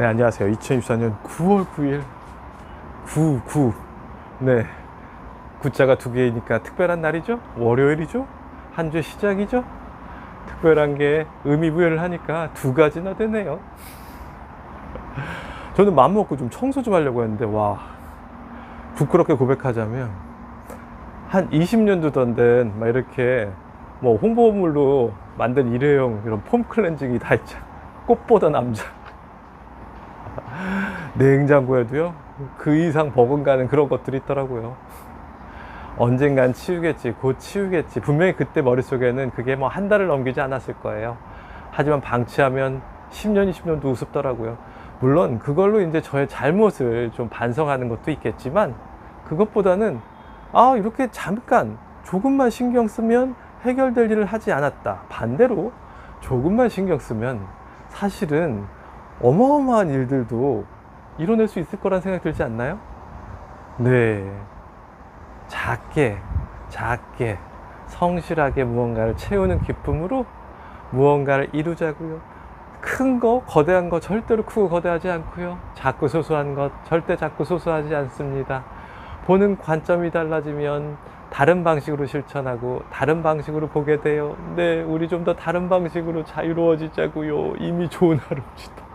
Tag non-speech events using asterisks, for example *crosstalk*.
네, 안녕하세요. 2024년 9월 9일 9, 9. 네. 구자가 두 개이니까 특별한 날이죠? 월요일이죠? 한 주 시작이죠? 특별한 게 의미 부여를 하니까 두 가지나 되네요. *laughs* 저는 마음 먹고 좀 청소 좀 하려고 했는데, 와. 부끄럽게 고백하자면, 한 20년 두던 된, 막 이렇게, 뭐, 홍보물로 만든 일회용 이런 폼 클렌징이 다 있죠. 꽃보다 남자. 냉장고에도요 그 이상 버금가는 그런 것들이 있더라고요. 언젠간 치우겠지 곧 치우겠지. 분명히 그때 머릿속에는 그게 뭐 한 달을 넘기지 않았을 거예요. 하지만 방치하면 10년 20년도 우습더라고요. 물론 그걸로 이제 저의 잘못을 좀 반성하는 것도 있겠지만 그것보다는 아 이렇게 잠깐 조금만 신경 쓰면 해결될 일을 하지 않았다. 반대로 조금만 신경 쓰면 사실은 어마어마한 일들도 이뤄낼 수 있을 거란 생각 들지 않나요? 네. 작게, 작게, 성실하게 무언가를 채우는 기쁨으로 무언가를 이루자고요. 큰 거, 거대한 거 절대로 크고 거대하지 않고요. 작고 소소한 것 절대 작고 소소하지 않습니다. 보는 관점이 달라지면 다른 방식으로 실천하고 다른 방식으로 보게 돼요. 네, 우리 좀 더 다른 방식으로 자유로워지자고요. 이미 좋은 하루입니다.